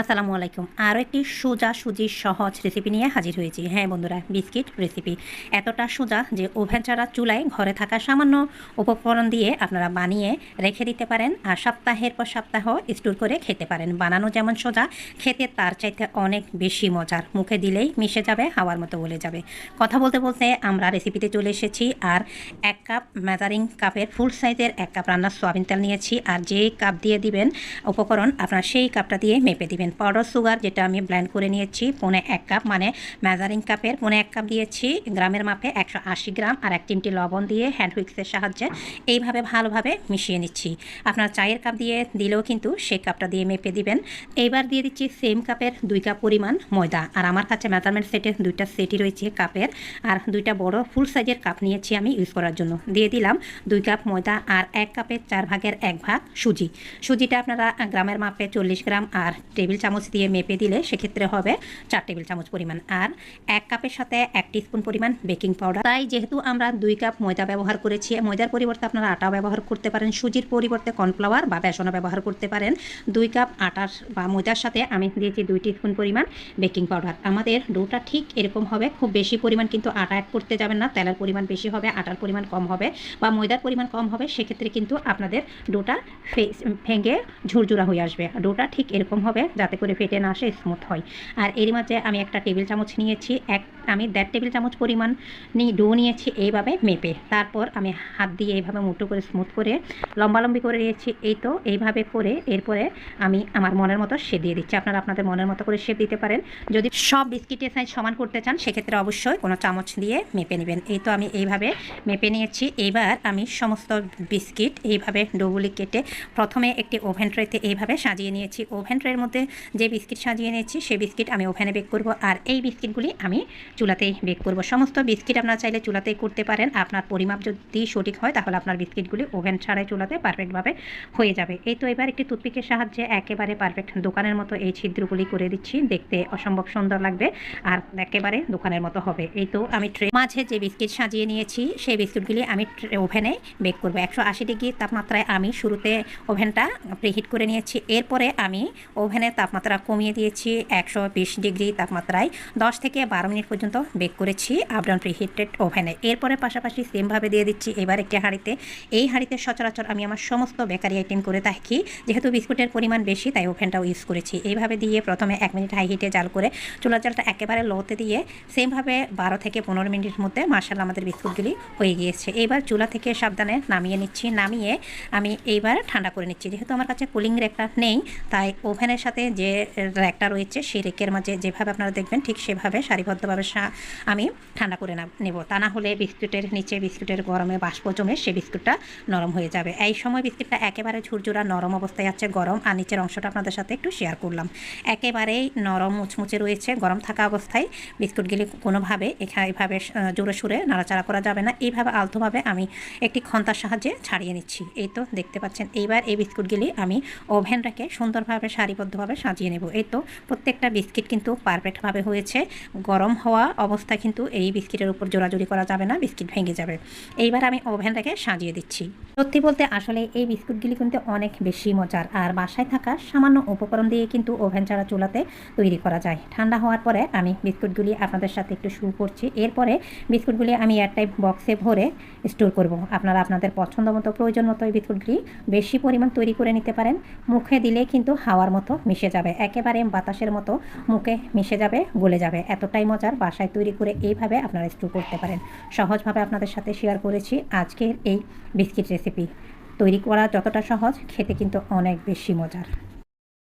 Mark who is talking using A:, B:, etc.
A: আসসালামু আলাইকুম। আরও একটি সোজা সুজি সহজ রেসিপি নিয়ে হাজির হয়েছি। হ্যাঁ বন্ধুরা, বিস্কিট রেসিপি এতটা সোজা যে ওভেন ছাড়া চুলায় ঘরে থাকা সামান্য উপকরণ দিয়ে আপনারা বানিয়ে রেখে দিতে পারেন আর সপ্তাহের পর সপ্তাহ স্টোর করে খেতে পারেন। বানানো যেমন সোজা, খেতে তার চাইতে অনেক বেশি মজার। মুখে দিলেই মিশে যাবে, হাওয়ার মতো বলে যাবে। কথা বলতে বলতে আমরা রেসিপিতে চলে এসেছি আর এক কাপ মেজারিং কাপের ফুল সাইজের এক কাপ রান্নার সোয়াবিন তেল নিয়েছি। আর যে কাপ দিয়ে দিবেন উপকরণ, আপনার সেই কাপটা দিয়ে মেপে দিবেন। পাউডার সুগার যেটা আমি ব্ল্যান্ড করে নিয়েছি, পনে এক কাপ মানে মেজারিং কাপের পনে এক কাপ দিয়েছি, গ্রামের মাপে একশো আশি গ্রাম আর এক চিমটি লবণ দিয়ে হ্যান্ড হুইক্সের সাহায্যে এইভাবে ভালোভাবে মিশিয়ে নিচ্ছি। আপনার চায়ের কাপ দিয়ে দিলেও কিন্তু সেই কাপটা দিয়ে মেপে দিবেন। এইবার দিয়ে দিচ্ছি সেম কাপের দুই কাপ পরিমাণ ময়দা। আর আমার কাছে মেজারমেন্ট সেটে দুইটা সেটই রয়েছে কাপের আর দুইটা বড় ফুল সাইজের কাপ নিয়েছি আমি ইউজ করার জন্য। দিয়ে দিলাম দুই কাপ ময়দা আর এক কাপের চার ভাগের এক ভাগ সুজি। সুজিটা আপনারা গ্রামের মাপে চল্লিশ গ্রাম আর টেবিল চামচ দিয়ে মেপে দিলে সেক্ষেত্রে হবে চার টেবিল চামচ পরিমাণ আর এক কাপের সাথে এক স্পুন পরিমাণ বেকিং পাউডার। তাই যেহেতু আমরা দুই কাপ ময়দা ব্যবহার করেছি, ময়দার পরিবর্তে আপনারা আটা ব্যবহার করতে পারেন, সুজির পরিবর্তে কর্নফ্লাওয়ার বা বেসনও ব্যবহার করতে পারেন। দুই কাপ আটার বা ময়দার সাথে আমি দিয়েছি দুই স্পুন পরিমাণ বেকিং পাউডার। আমাদের ডোটা ঠিক এরকম হবে, খুব বেশি পরিমাণ কিন্তু আটা অ্যাড করতে যাবেন না, তেলের পরিমাণ বেশি হবে, আটার পরিমাণ কম হবে বা ময়দার পরিমাণ কম হবে, সেক্ষেত্রে কিন্তু আপনাদের ডোটা ভেঙে ঝুরঝুরা হয়ে আসবে। ডোটা ঠিক এরকম হবে যাতে করে ফেটে না আসে স্মুথ হয়। আর এর মাঝে আমি একটা টেবিল চামচ নিয়েছি, এক, আমি দেড় টেবিল চামচ পরিমাণ নিয়ে ডো নিয়েছি এইভাবে মেপে। তারপর আমি হাত দিয়ে এইভাবে মুটো করে স্মুথ করে লম্বালম্বি করে দিয়েছি এই তো এইভাবে করে এরপরে আমি আমার মনের মতো সে দিয়ে দিচ্ছি। আপনারা আপনাদের মনের মতো করে শেপ দিতে পারেন। যদি সব বিস্কিটের সাইজ সমান করতে চান, সেক্ষেত্রে অবশ্যই কোনো চামচ দিয়ে মেপে নেবেন। এই তো আমি এইভাবে মেপে নিয়েছি। এইবার আমি সমস্ত বিস্কিট এইভাবে ডোগুলি কেটে প্রথমে একটি ওভেন ট্রেতে এইভাবে সাজিয়ে নিয়েছি। ওভেন ট্রের মধ্যে যে বিস্কিট সাজিয়ে নিয়েছি সেই বিস্কিট আমি ওভেনে বেক করব আর এই বিস্কিটগুলি আমি চুলাতেই বেক করব। সমস্ত বিস্কিট আপনারা চাইলে চুলাতেই করতে পারেন। আপনার পরিমাপ যদি সঠিক হয়, তাহলে আপনার বিস্কিটগুলি ওভেন ছাড়াই চুলাতে পারফেক্টভাবে হয়ে যাবে। এই তো এবার একটি টুথপিকের সাহায্যে একেবারে পারফেক্ট দোকানের মতো এই ছিদ্রগুলি করে দিচ্ছি। দেখতে অসম্ভব সুন্দর লাগবে আর একেবারে দোকানের মতো হবে। এই তো আমি ট্রে মাঝে যে বিস্কিট সাজিয়ে নিয়েছি, সেই বিস্কিটগুলি আমি ওভেনে বেক করব। একশো আশি ডিগ্রি তাপমাত্রায় আমি শুরুতে ওভেনটা প্রিহিট করে নিয়েছি। এরপরে আমি ওভেনের তাপমাত্রা কমিয়ে দিয়েছি, একশো বিশ ডিগ্রি তাপমাত্রায়। দশ থেকে বারো মিনিট পর্যন্ত বেক করেছি আপডাউন প্রিহিটেড ওভেনে এরপরে পাশাপাশি সেমভাবে দিয়ে দিচ্ছি এবার একটি হাঁড়িতে। এই হাঁড়িতে সচরাচর আমি আমার সমস্ত বেকারি আইটেম করে থাকি। যেহেতু বিস্কুটের পরিমাণ বেশি, তাই ওভেনটাও ইউজ করেছি। এইভাবে দিয়ে প্রথমে এক মিনিট হাই হিটে জাল করে চুলার জালটা একেবারে লোতে দিয়ে সেমভাবে বারো থেকে পনেরো মিনিটের মধ্যে মার্শাল আমাদের বিস্কুটগুলি হয়ে গিয়েছে। এবার চুলা থেকে সাবধানে নামিয়ে নিচ্ছি। নামিয়ে আমি এইবার ঠান্ডা করে নিচ্ছি। যেহেতু আমার কাছে কুলিং রেকটা নেই, তাই ওভেনের সাথে যে র্যাকটা রয়েছে সেই রেকের মাঝে যেভাবে আপনারা দেখবেন ঠিক সেভাবে সারিবদ্ধভাবে আমি ঠান্ডা করে নেব। তা না হলে বিস্কুটের নিচে বিস্কুটের গরমে বাষ্প জমে সেই বিস্কুটটা নরম হয়ে যাবে। এই সময় বিস্কুটটা একেবারে ঝুরঝুরা নরম অবস্থায় আছে, গরম। আর নিচের অংশটা আপনাদের সাথে একটু শেয়ার করলাম। একেবারেই নরম, মুচমুচে রয়েছে, গরম থাকা অবস্থায় বিস্কুটগুলি কোনোভাবে এখানে এভাবে জোরে সুরে নাড়াচাড়া করা যাবে না। এইভাবে আলতোভাবে আমি একটি খন্তার সাহায্যে ছাড়িয়ে নিচ্ছি। এই তো দেখতে পাচ্ছেন, এইবার এই বিস্কুটগুলি আমি ওভেন রেখে সুন্দরভাবে সারিবদ্ধভাবে সাজিয়ে নেব। এই তো প্রত্যেকটা বিস্কিট কিন্তু পারফেক্টভাবে হয়েছে। গরম হওয়া অবস্থা কিন্তু এই বিস্কিটের উপর জোরাজুরি করা যাবে না, বিস্কিট ভেঙে যাবে। এইবার আমি ওভেন রেখে সাজিয়ে দিচ্ছি। সত্যি বলতে আসলে এই বিস্কুটগুলি কিন্তু অনেক বেশি মজার। আর বাসায় থাকা সামান্য উপকরণ দিয়ে কিন্তু ওভেন ছাড়া চুলাতে তৈরি করা যায়। ঠান্ডা হওয়ার পরে আমি বিস্কুটগুলি আপনাদের সাথে একটু শুরু করছি। এরপরে বিস্কুটগুলি আমি এয়ারটাইপ বক্সে ভরে স্টোর করব। আপনারা আপনাদের পছন্দ মতো প্রয়োজন মতো এই বিস্কুটগুলি বেশি পরিমাণ তৈরি করে নিতে পারেন। মুখে দিলে কিন্তু হাওয়ার মতো মিশে যাবে, একেবারে বাতাসের মতো মুখে মিশে যাবে, গলে যাবে। এতটাই মজার বাসায় তৈরি করে এইভাবে আপনারা স্টু করতে পারেন। সহজভাবে আপনাদের সাথে শেয়ার করেছি আজকের এই বিস্কিট রেসিপি তৈরি করা যতটা সহজ, খেতে কিন্তু অনেক বেশি মজার।